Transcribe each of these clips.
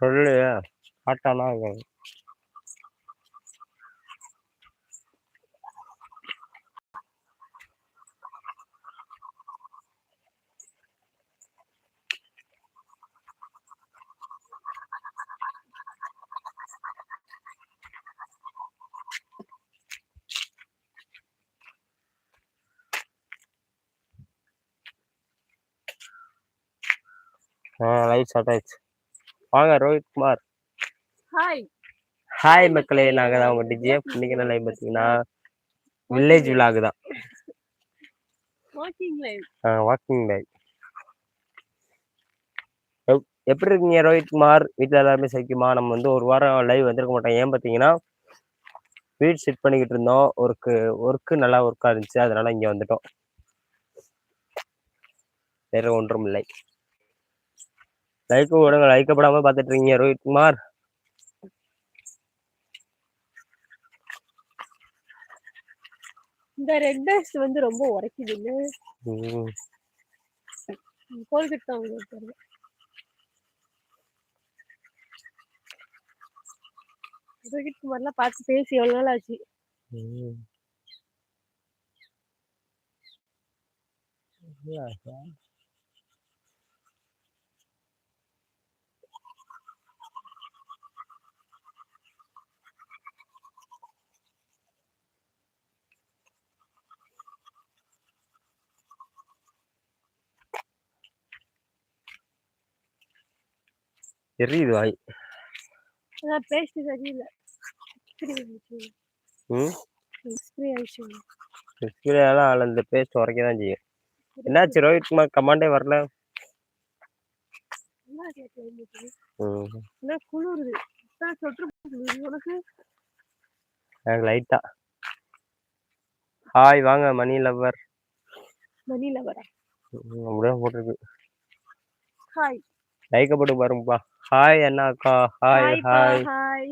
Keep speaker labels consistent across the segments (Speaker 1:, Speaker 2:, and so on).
Speaker 1: சொல்லு ஆட்டானா ஆ light start ஆயிடுச்சு. வாங்க ரோஹித் குமார்.
Speaker 2: ஹாய்
Speaker 1: ஹாய் மக்களே நாங்க தான் உங்க டிஜிஎஃப் இன்னைக்கு என்ன லைவ் பார்த்தீங்கன்னா வில்லேஜ் விலாக் தான்.
Speaker 2: வாக்கிங் லைவ்
Speaker 1: வாக்கிங் லைவ் எப்படி இருக்கீங்க ரோஹித் குமார்? வீட்டில் எல்லாருமே சைக்குமா நம்ம வந்து ஒரு வாரம் லைவ் வந்திருக்க மாட்டோம். ஏன் பார்த்தீங்கன்னா வீட் செட் பண்ணிக்கிட்டு இருந்தோம். ஒர்க்கு ஒர்க்கு நல்லா ஒர்க்காக இருந்துச்சு. அதனால இங்கே வந்துட்டோம். வேற ஒன்றும் இல்லை. லைக்கு விடுங்க லைக்கப்படாம பார்த்துட்டு இருக்கீங்க ரோஹித் குமார்.
Speaker 2: இந்த ரெட் டஸ்ட் வந்து ரொம்ப உரைக்குதுங்க
Speaker 1: ம்,
Speaker 2: கோல்கட் தான் உங்களுக்கு தெரியல ரோஹித் குமார்லாம் பார்த்து பேசி எவ்வளோ நாள் ஆச்சு?
Speaker 1: ம். எரியுது? வாய்
Speaker 2: பேஸ்ட் சரியில்லை
Speaker 1: ம்? எக்ஸ்பீரியெல்லாம் அதில் இந்த பேஸ்ட் உரைக்க தான் செய்யும். என்னாச்சு? ரோஹித் கமாண்டே வரல? எனக்கு லைட்டா ஹாய் வாங்க மணி லவ்வர்
Speaker 2: மணில வர
Speaker 1: அப்படியே போட்டிருக்கு.
Speaker 2: ஹாய்
Speaker 1: லைக்க போட்டு பாருங்கப்பா. ஹாய் அண்ணா அக்கா ஹாய் ஹாய்
Speaker 2: ஹாய்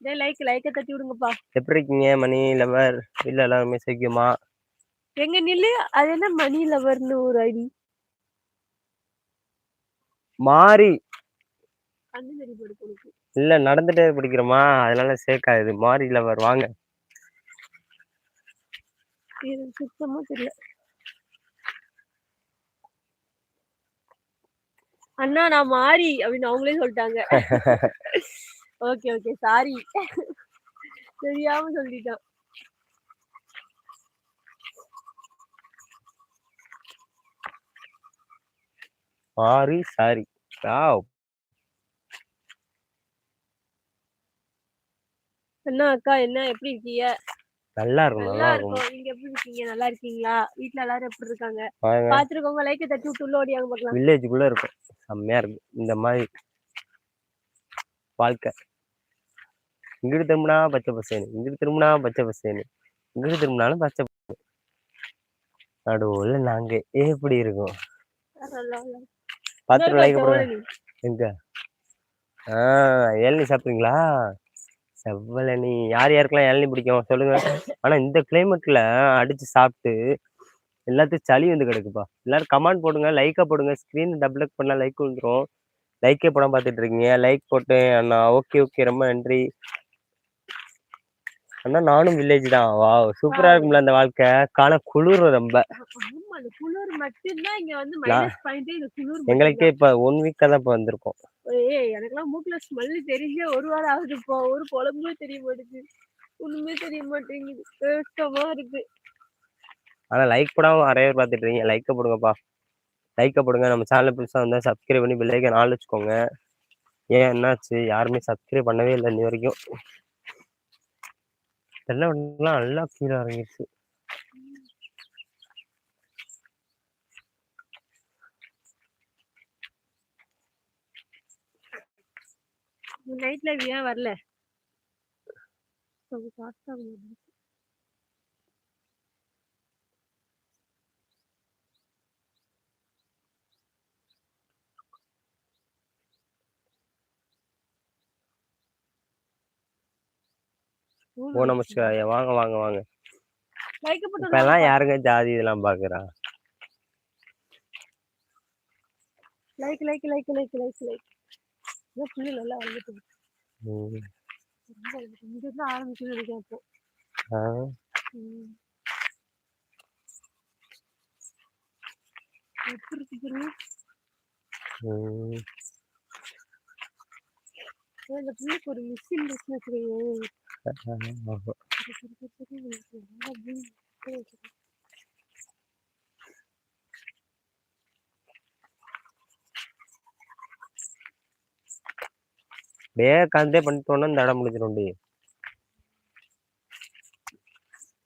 Speaker 2: டேய் லைக் லைக்க தட்டி விடுங்கப்பா.
Speaker 1: எப்படி இருக்கீங்க மணி லவ்வர் இல்ல எல்லாருமே சைக்கியமா
Speaker 2: எங்க நில்லு அது என்ன மணி லவர்னு ஒரு ஐடி?
Speaker 1: மாறி.
Speaker 2: உனக்கு
Speaker 1: இல்ல நடந்துட்டே பிடிக்கிறோமா? அதனால சேர்க்காது மாறி லவர் வாங்க.
Speaker 2: சுத்தமா தெரியல. அண்ணா நான் மாறி அப்படின்னு அவங்களே சொல்லிட்டாங்க. Okay okay. சாரி. தெரியாம சொல்லிட்டான்
Speaker 1: மாறி சாரி.
Speaker 2: அண்ணா அக்கா என்ன? எப்படி இருக்கீங்க?
Speaker 1: நல்லா இருக்கும்
Speaker 2: நல்லா
Speaker 1: இருக்கும்.
Speaker 2: நீங்க எப்படி இருக்கீங்க? நல்லா இருக்கீங்களா? வீட்ல எல்லாரும் எப்படி இருக்காங்க?
Speaker 1: வாங்க.
Speaker 2: பாத்துருக்கோங்க லைக் தட்டி விட்டு உள்ள ஓடியாங்க பார்க்கலாம்
Speaker 1: வில்லேஜுக்குள்ள இருக்கும். செம்மையா இருக்கும் இந்த மாதிரி வாழ்க்கை. இங்கிட்டு திரும்பினா பச்சை பசேனு இங்கிட்டு திரும்பினா பச்சை பசேனு இங்கிட்டு திரும்பினாலும் பச்சை நடுவுல நாங்க எப்படி இருக்கும். பாத்திரம் லைக். எங்க? ஆ இளநீ சாப்பிட்றீங்களா செவ்வளனி யார் யாருக்கெல்லாம் இளநீ பிடிக்கும்? சொல்லுங்க. ஆனா இந்த கிளைமேட்ல அடிச்சு சாப்பிட்டு எல்லாத்துக்கும் சளி வந்து கிடக்குப்பா. எல்லாரும் கமெண்ட் போடுங்க லைக்கா போடுங்க. ஸ்க்ரீன் டபுள் பண்ணா லைக் வந்துடும் லைக்கே படம் பார்த்துட்டு இருக்கீங்க. லைக் போட்டேன் அண்ணா ஓகே ஓகே ரொம்ப நன்றி. அண்ணா நானும் வில்லேஜ் தான். வா சூப்பரா இருக்கும்ல அந்த வாழ்க்கை. ரொம்ப.
Speaker 2: அந்த குளிர் குளிர்
Speaker 1: எங்களுக்கே இப்ப ஒன் வீக்கா தான் இப்ப வந்திருக்கோம்.
Speaker 2: ஏய் எனக்கெல்லாம் மூக்குல ஸ்மெல் தெரிய ஒரு வாரம் ஆகுது இப்போ ஒரு குழம்புமே தெரிய மாட்டேங்குது. ஒண்ணுமே தெரிய மாட்டேங்குது. கஷ்டமா இருக்கு.
Speaker 1: ஆனா லைக் போடாம நிறைய பேர் பார்த்துட்டு இருக்கீங்க. லைக்க போடுங்கப்பா. லைக்க போடுங்க. நம்ம சேனல் புதுசா வந்தா சப்ஸ்கிரைப் பண்ணி பில்லைக்க நாள் வச்சுக்கோங்க. ஏன் என்னாச்சு? யாருமே சப்ஸ்கிரைப் பண்ணவே இல்லை இன்னி வரைக்கும். எல்லாம் நல்லா கீழே இறங்கிடுச்சு
Speaker 2: நைட்ல ஏன் வரல.
Speaker 1: ஓ நமஸ்காரம் வாங்க வாங்க வாங்க.
Speaker 2: லைக் போட்டு
Speaker 1: இப்ப எல்லாம் யாருங்க ஜாதி இதெல்லாம் பாக்குறா?
Speaker 2: Like like like like like like இந்த புள்ளி நல்லா வளர்ந்துட்டு. ரொம்ப. இங்க இருந்து இப்போ. எப்படி இருக்கு பாருங்க இந்த புள்ளிக்கு ஒரு மிஷின் இருந்துச்சுன்னு
Speaker 1: அப்படியே கந்தே பண்ணிட்டோம்னா இந்த இடம் முடிஞ்சிடும்டி.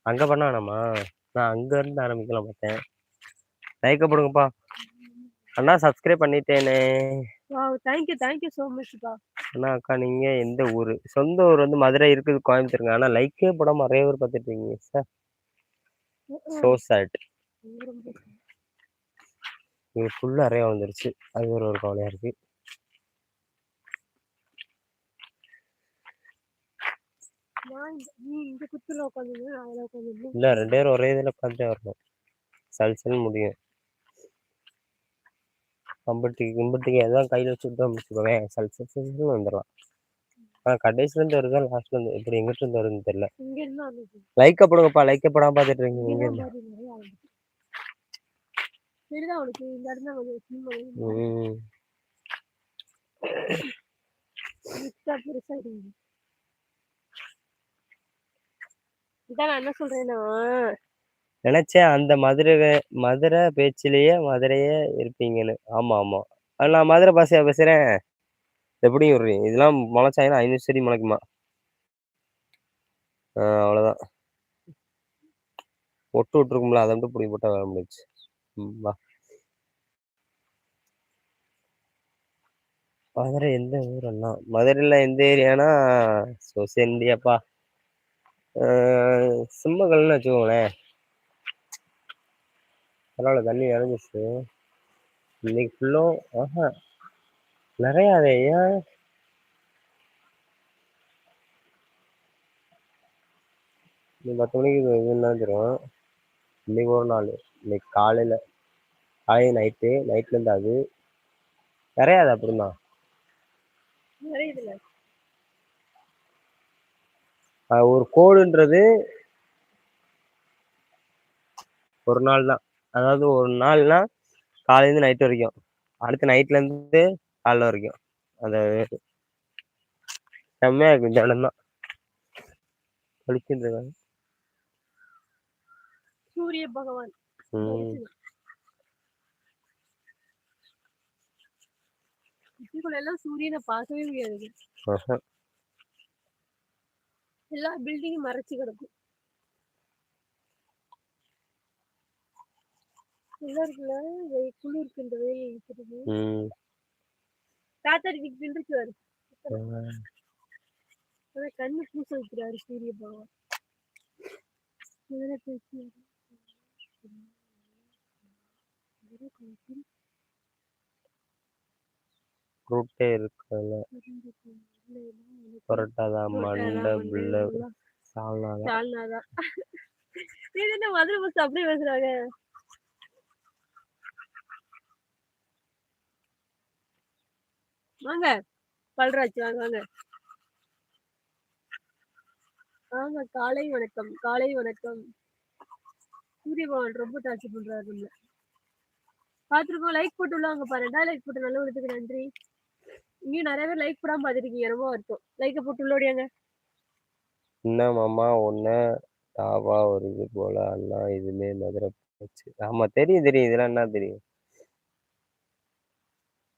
Speaker 1: அங்க பண்ண வேணாமா நான் அங்க இருந்து ஆரம்பிக்கலாம் பார்த்தேன். லைக்க போடுங்கப்பா. அண்ணா subscribe பண்ணிட்டேனே.
Speaker 2: Wow thank you thank you so மச்ப்பா
Speaker 1: அண்ணா அக்கா நீங்க எந்த ஊரு? சொந்த ஊர் வந்து மதுரை இருக்குது கோயம்புத்தூருங்க. ஆனா லைக்கே போடாம நிறைய பேர் பார்த்துட்டு இருக்கீங்க சார் சோ சேட் இது ஃபுல்லா நிறைய வந்துருச்சு. அது ஒரு ஒரு கவலையா இருக்கு
Speaker 2: நான் இந்த- நீ இந்த குத்துல உட்காந்துருந்தேன் நான் அதில் உட்காந்துருந்தேன்
Speaker 1: இல்ல ரெண்டு பேரும் ஒரே இதுல உட்காந்துட்டே வரணும். சல்சல் முடியும். கம்பட்டிக்கு கும்பட்டிக்கு எதாவது கையில வச்சுக்கிட்டோம் வச்சுக்கோங்க சல் சல் சல்னு வந்துடலாம். ஆனா கடைசில இருந்து வருதா லாஸ்ட்ல இருந்து? இப்படி எங்கிட்ட இருந்து வருதுன்னு தெரியல. லைக்க போடுங்கப்பா லைக்க போடாம பார்த்துட்டு இருக்கீங்க. இங்க இருந்து.
Speaker 2: மாதிரி நிறைய ஆரம்பிச்சு சரிதான் உனக்கு இந்த இடம் தான் கொஞ்சம் சின்ன
Speaker 1: ம்.
Speaker 2: மிக்ஸா பெருசா இருக்குது இதான் நான் என்ன சொல்றேன்னா
Speaker 1: நினைச்சேன் அந்த மதுரை மதுரை பேச்சிலேயே மதுரையே இருப்பீங்கன்னு. ஆமா ஆமா. அது நான் மதுரை பாஷையா பேசுறேன்? எப்படியும் விடுறீங்க இதெல்லாம் முளைச்சாங்கன்னா ஐநூறு செடி முளைக்குமா? ஆ, அவ்வளவுதான். ஒட்டு விட்டுருக்கும்ல அதை மட்டும் பிடி போட்டால் வர முடிச்சு வா. மதுரை எந்த ஊரண்ணா மதுரையில் எந்த ஏரியானா? சோசியல் இந்தியாப்பா சிம்மங்கள்னு வச்சுக்கோங்களேன். பரவாயில்ல தண்ணி இறங்கிச்சு இன்னைக்கு ஃபுல்லும் ஆஹா நிறையா அது ஏன் பத்து மணிக்கு இது இதுன்னு இன்னைக்கு ஒரு நாள் இன்னைக்கு காலையில் காலையில் நைட்டு நைட்லேருந்து அது நிறையாது அப்படின்னா ஒரு கோடுன்றது ஒரு நாள் தான். அதாவது ஒரு நாள்னா காலையிலேருந்து நைட் வரைக்கும். அடுத்து நைட்லேருந்து காலைல வரைக்கும். அந்த செம்மையாக இருக்கும் இந்த இடம் தான் வலிக்கின்றது
Speaker 2: சூரிய பகவான். சூரியனை பார்க்கவே முடியாது. எல்லா பில்டிங்கும் மறைச்சு கிடக்கும். நல்லா இருக்குல்ல குளிருக்கு இந்த வெயில்
Speaker 1: ம்.
Speaker 2: காத்தடிக்கு பின்னுக்குவாரு
Speaker 1: ஆ.
Speaker 2: ஆனா கண்ணு பூச வைக்கிறாரு சூரிய பகவான்.
Speaker 1: ஃப்ரூட்டே இருக்குல்ல பரோட்டாதான் மண்டை பிள்ளை
Speaker 2: இது என்ன மதுரை பஸ் அப்படியே பேசுறாங்க? வாங்க பல்ராஜ் வாங்க வாங்க. ஆமா காலை வணக்கம் காலை வணக்கம். சூரிய பகவான் ரொம்ப டார்ச்சர் பண்றாரு பாத்துருக்கோம் லைக் போட்டு உள்ளவங்க பாருடா லைக் போட்டு நல்ல விடுறதுக்கு நன்றி. இங்கேயும் நிறைய பேர் லைக் போடாம பாத்துருக்கீங்க ரொம்ப வருத்தம். லைக் போட்டு உள்ளோடியாங்க
Speaker 1: என்ன மாமா ஒன்ன தாவா இது போல அண்ணா இதுமே மதுரை போச்சு. ஆமா தெரியும் தெரியும். இதெல்லாம் என்ன தெரியும்?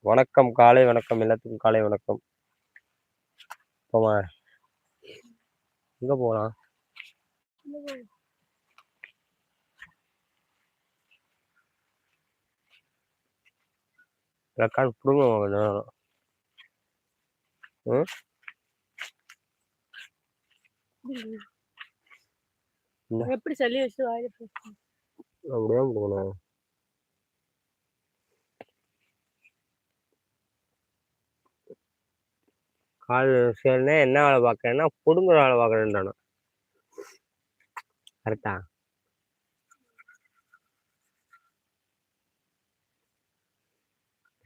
Speaker 1: வணக்கம் காலை வணக்கம். எல்லாத்துக்கும் காலை வணக்கம். போமா எங்க போலாம்? ரெக்கார்ட் கொடுங்க கொஞ்சம் நேரம். ம் என்ன?
Speaker 2: எப்படி சொல்லி வச்சு
Speaker 1: அப்படியே கொடுக்கணும் கால் சரிண்ணே என்ன வேலை பார்க்கறேன்னா புடுங்குற வேலை பார்க்குறேன்டானு கரெக்டா?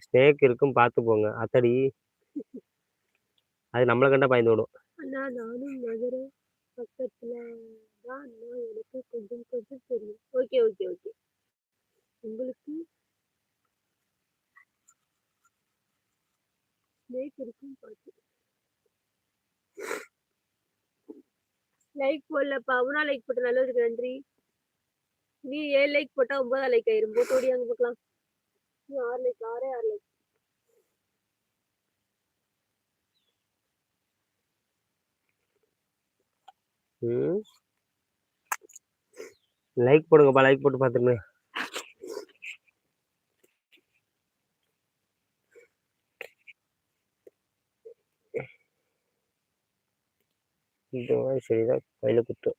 Speaker 1: ஃபேக் இருக்கும் பார்த்து போங்க. அத்தடி. அது நம்மளை கண்டா பயந்து விடும்
Speaker 2: அண்ணா நானும் மதுரை பக்கத்துல தான் அண்ணா எனக்கு கொஞ்சம் கொஞ்சம் தெரியும். Okay okay okay. உங்களுக்கு? லைக் இருக்கும் பார்த்து லைக் போடலப்பா அவனா லைக் போட்ட நல்லதுக்கு நன்றி. நீ ஏழு லைக் போட்டா ஒன்பதா லைக் ஆயிரும்? போட்டு ஓடி அங்க பார்க்கலாம் நீ ஆறு லைக் ஆறே ஆறு லைக்
Speaker 1: லைக் போடுங்கப்பா லைக் போட்டு பார்த்துருங்க இந்த மாதிரி சரிதான் கையில் குத்து.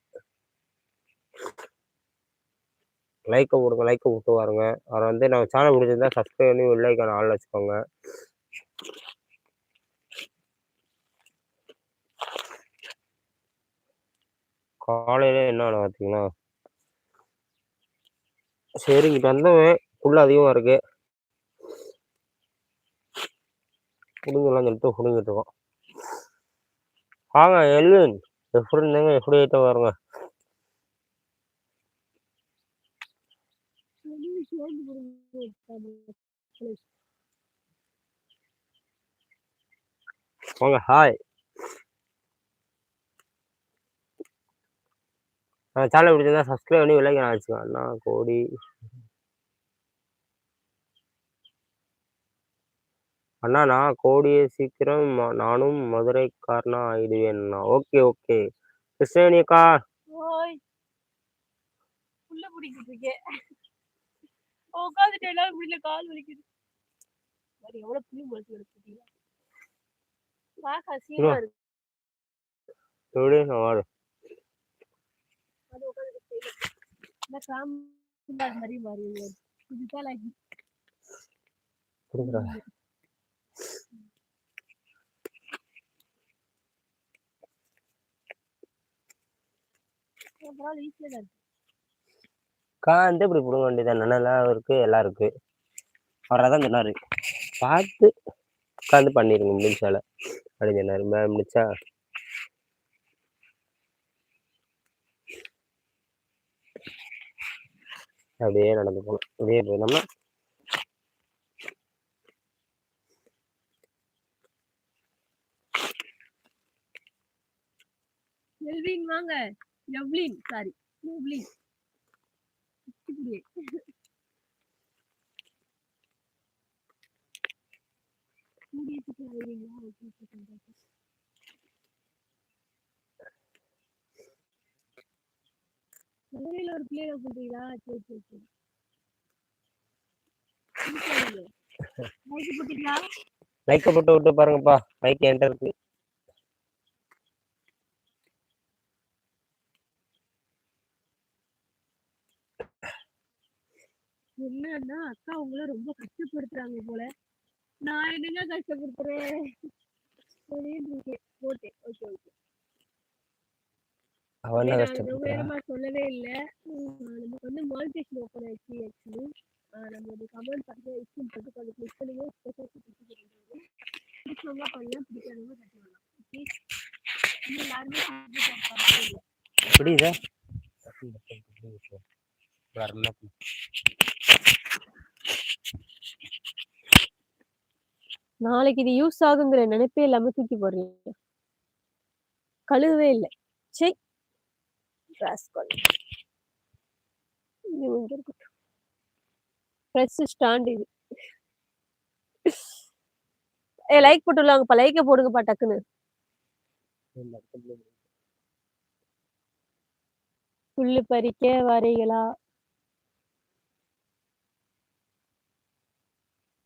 Speaker 1: லைக்கை போடுங்க லைக்கை விட்டு வாருங்க. அவரை வந்து நம்ம சேனல் பிடிச்சிருந்தா சப்ஸ்கிரைப் பண்ணி ஒரு லைக்கான ஆள் வச்சுக்கோங்க. காலையில என்ன பார்த்தீங்கன்னா சரி இங்கிட்ட வந்தவன் புல் அதிகமாக இருக்கு. புடுங்கலாம் சொல்லிட்டு புடுங்கிட்டு இருக்கோம். வாங்க எல்வின் எப்படி இருந்தாங்க எப்படி ஆயிட்ட பாருங்க வாங்க ஹாய் சேனல் பிடிச்சிருந்தா சப்ஸ்கிரைப் பண்ணி விலைக்கு நான் அண்ணா கோடி. அண்ணா நான் கோடியை சீக்கிரம் நானும் மதுரைக்காரனா ஆயிடுவேண்ணா ஓகே ஓகே. கிருஷ்ணவேணி அக்கா.
Speaker 2: ஓய். புள்ள பிடிக்கிட்டு இருக்கேன் உட்காந்துட்டு எல்லாரும் முடியல கால் வலிக்குது. பாரு எவ்வளவு புளி முளைச்சு கிடக்கு பாக்க சீனா இருக்கு தான் இருக்கு.
Speaker 1: உட்காந்து இப்படி பிடுங்க வேண்டியதான் நல்லா இருக்கு எல்லாம் இருக்கு. அவராதான் சொன்னாரு பார்த்து உட்காந்து பண்ணிருங்க முடிச்சால அப்படின்னு சொன்னாரு. மேம் முடிச்சா? அப்படியே நடந்து போகணும். அப்படியே போனோம்னா
Speaker 2: எல்வின் வாங்க. எவ்லின் சாரி எவ்லின் இப்படியே கூடிய சீக்கிரம் வருவீங்களா ஓகே ஓகே சந்தோஷம். மதுரையில ஒரு பிள்ளைய பண்றீங்களா சரி சரி சரி. லைக் போட்டீங்களா
Speaker 1: லைக்கை போட்டு விட்டு பாருங்கப்பா. மைக் என்கிட்ட இருக்கு.
Speaker 2: என்னன்னா அக்கா உங்களை ரொம்ப கஷ்டப்படுத்துறாங்க போல. நான் என்னங்க கஷ்டப்படுத்துறேன்? போட்டேன். Okay okay. ரொம்ப
Speaker 1: கஷ்டப்படுறா
Speaker 2: சொல்லவே இல்ல. நமக்கு வந்து மானிட்டேஷன் ஓப்பன் ஆயிடுச்சு ஆக்சுவலி நம்மளோட கமெண்ட் பார்த்து இஷ்டம் போட்டு அதை கிளிக் பண்ணுங்க ஸ்பெஷல் பிடிச்சவங்க பண்ணலாம் பிடிக்காதவங்க கட்டி வரலாம் ஓகே இன்னும் யாருமே subscribe பண்ணவே இல்ல.
Speaker 1: புரியுதா வரல
Speaker 2: நாளைக்கு இது யூஸ் ஆகுங்கிற நினைப்பே இல்லாம தூக்கி போடுறீங்க. கழுவவே இல்லை. சே இது இங்க இருக்கட்டும். ப்ரெஸ் ஸ்டாண்ட் இது. ஏ லைக் போட்டுலாங்கப்பா லைக்கை போடுங்கப்பா டக்குன்னு. புல்லு பறிக்க வரீங்களா?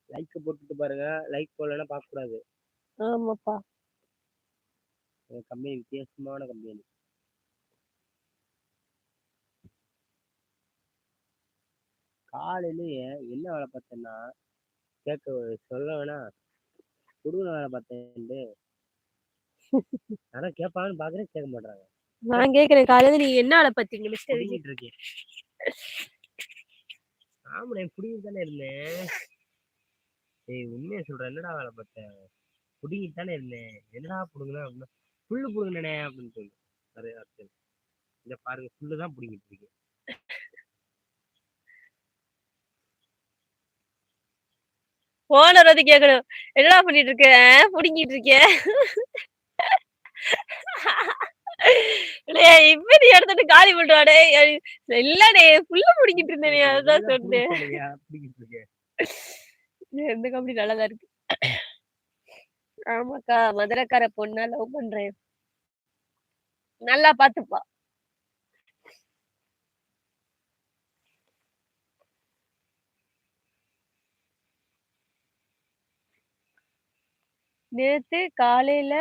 Speaker 1: லைக் போட்டுட்டு பாருங்க. லைக் போடலன்னா பார்க்க கூடாது
Speaker 2: ஆமாப்பா
Speaker 1: கம்பெனி வித்தியாசமான கம்பெனி. காலையிலேயே என்ன வேலை பார்த்தேன்னா கேட்க சொல்ல வேணா குடும்ப வேலை பார்த்தேன்ட்டு. ஆனா கேட்பாங்கன்னு பாக்குறேன் கேட்க மாட்டாங்க
Speaker 2: நான் கேக்குறேன் காலையில நீங்க என்ன வேலை பார்த்தீங்க மிஸ்டர்
Speaker 1: புடிங்கிட்டு இருக்கேன். ஆமா நான் புடிங்கிட்டு தானே இருந்தேன். ஏய் உண்மையை சொல்றேன் என்னடா வேலை பார்த்தேன் புடுங்கிட்டு தானே இருந்தேன். என்னடா புடுங்கினா அப்படின்னா புல்லு புடுங்கினே அப்படின்னு சொல்லு. நிறைய இங்க பாருங்க புல்லு தான் புடுங்கிட்டு இருக்கேன்
Speaker 2: ஓனர் வந்து கேட்கணும் என்னடா பண்ணிட்டு இருக்க புடுங்கிட்டு இருக்க டேய் இப்ப நீ எடுத்துட்டு காலி பண்ணுவாடே இல்லடே புல்லு புடிங்கிட்டு இருந்தேனே அதுதான் சொன்னேன். எந்த கம்பெனி நல்லாதான் இருக்கு. ஆமாக்கா மதுரைக்கார பொண்ணா லவ் பண்றேன். நல்லா பாத்துப்பா. நேத்து காலையில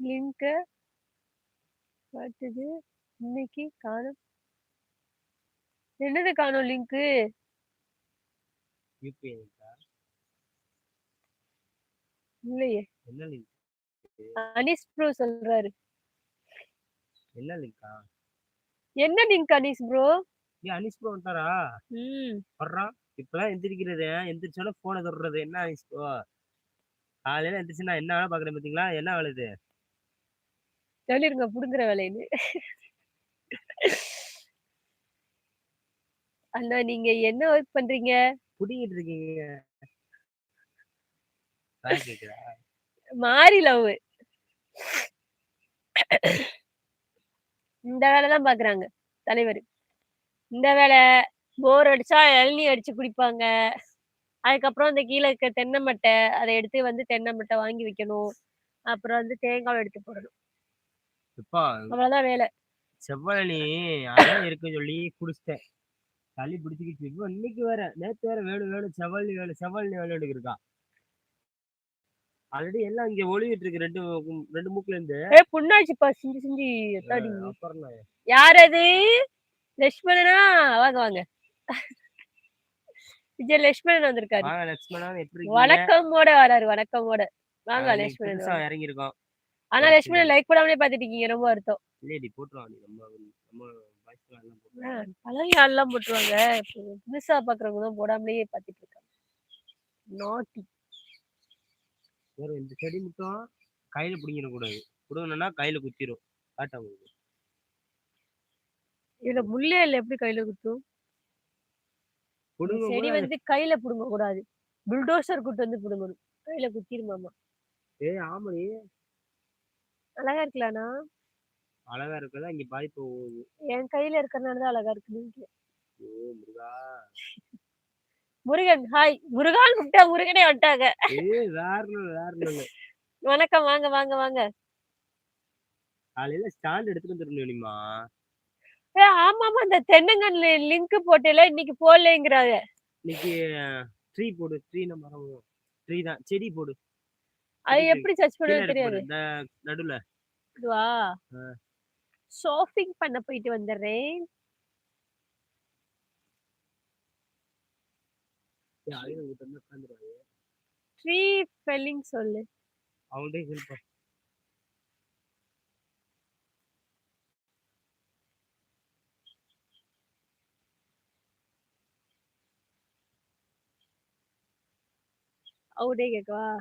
Speaker 2: லிங்க பார்த்தது இன்னைக்கு காணும். என்னது காணும் லிங்க்கு
Speaker 1: யூபிஐ
Speaker 2: இல்லையே.
Speaker 1: என்ன லிங்க்?
Speaker 2: அனிஸ் ப்ரோ சொல்றாரு.
Speaker 1: என்ன லிங்கா?
Speaker 2: என்ன லிங்க் அனிஸ் ப்ரோ?
Speaker 1: ஏன் அனிஸ் ப்ரோ வந்துட்டாரா
Speaker 2: ம்.
Speaker 1: வர்றான் இப்பதான் எந்திரிக்கிறது. எந்திரிச்சோட போனை தொடுறது. என்ன அனிஸ் ப்ரோ காலையில எந்திரிச்சு நான் என்ன வேலை பாக்குறேன் பாத்தீங்களா என்ன வேலை இது?
Speaker 2: சொல்லிருங்க புடுங்குற வேலைன்னு. அண்ணா நீங்க என்ன ஒர்க் பண்றீங்க?
Speaker 1: புடிங்கிட்டு இருக்கீங்க.
Speaker 2: மாறி லவ் இந்த வேலை தான் பாக்குறாங்க தலைவர். இந்த வேலை போர் அடிச்சா இளநீ அடிச்சு குடிப்பாங்க. அதுக்கப்புறம் இந்த கீழே இருக்க தென்னை மட்டை அதை எடுத்து வந்து தென்னை மட்டை வாங்கி வைக்கணும். அப்புறம் வந்து தேங்காய் எடுத்து போடணும். அவ்வளவுதான் வேலை.
Speaker 1: செவ்வழனி அதான் இருக்குன்னு சொல்லி குடிச்சிட்டேன். சளி பிடிச்சிக்கிச்சு. இப்போ இன்னைக்கு வேற நேத்து வேற வேணும் வேணும் செவ்வழி வேணும் செவ்வழி வேணும் இருக்கா ஆல்ரெடி எல்லாம் இங்க ஒளிவிட்டு இருக்கு ரெண்டு ரெண்டு மூக்குல இருந்து.
Speaker 2: புண்ணாச்சுப்பா சிஞ்சி
Speaker 1: நான்
Speaker 2: யார் அது? லட்சுமணனா வாங்க வாங்க. விஜய் லட்சுமணன் வந்திருக்காரு.
Speaker 1: வாங்க லட்சுமணா எப்படி இருக்கீங்க?
Speaker 2: வணக்கமோட வராரு வணக்கமோட. வாங்க லட்சுமணன்
Speaker 1: புதுசா. இறங்கி இருக்கோம்
Speaker 2: ஆனா லட்சுமணன் லைக் போடாமலே பாத்துட்டு இருக்கீங்க ரொம்ப வருத்தம்.
Speaker 1: இல்லையடி போட்டுருவான் நீ நம்ம நம்ம
Speaker 2: பழைய ஆள்லாம் போட்டுருவாங்க. புதுசா பாக்குறவங்க தான் போடாமலேயே பாத்துட்டு இருக்காங்க. நாட்டி
Speaker 1: இந்த செடி மட்டும் கையில பிடிங்கிட கூடாது பிடுங்கணும்னா கையில குத்திரும். காட்டா உங்களுக்கு
Speaker 2: இதுல முள்ளே இல்ல எப்படி கையில குத்தும்? செடி வந்து கையில புடுங்க கூடாது. புல்டோசர் கூட்டு வந்து புடுங்கணும். கையில குத்திருமாமா.
Speaker 1: ஏய் ஆமாடி.
Speaker 2: அழகா இருக்கலாம்னா
Speaker 1: அழகா இருக்கதா இங்க பாதிப்பு
Speaker 2: என் கையில இருக்கறனாலதான் அழகா இருக்குன்னு
Speaker 1: ஓ முருகா.
Speaker 2: முருகன் ஹாய் முருகான் கூப்பிட்டா முருகனே வந்துட்டாங்க. வணக்கம் வாங்க வாங்க வாங்க.
Speaker 1: காலையில ஸ்டாண்ட் எடுத்துட்டு வந்துருந்தோம்மா
Speaker 2: ஏ ஆமா ஆமா இந்த தென்னங்கன்ல லிங்க் போட்டல இன்னைக்கு போடலைங்கிறாங்க.
Speaker 1: இன்னைக்கு ட்ரீ போடு ட்ரீ மரம் ட்ரீ தான் செடி போடு.
Speaker 2: அது எப்படி சர்ச்
Speaker 1: கீழே
Speaker 2: பண்ண
Speaker 1: இருக்கு
Speaker 2: தெரியாது.
Speaker 1: நடுவுல.
Speaker 2: இதுவா. ஷாப்பிங் பண்ண போயிட்டு வந்துடுறேன். ட்ரீ ஃபெல்லிங் சொல்லு.
Speaker 1: அவங்கள்ட்ட ஹெல்ப்
Speaker 2: 欧这
Speaker 1: 个个。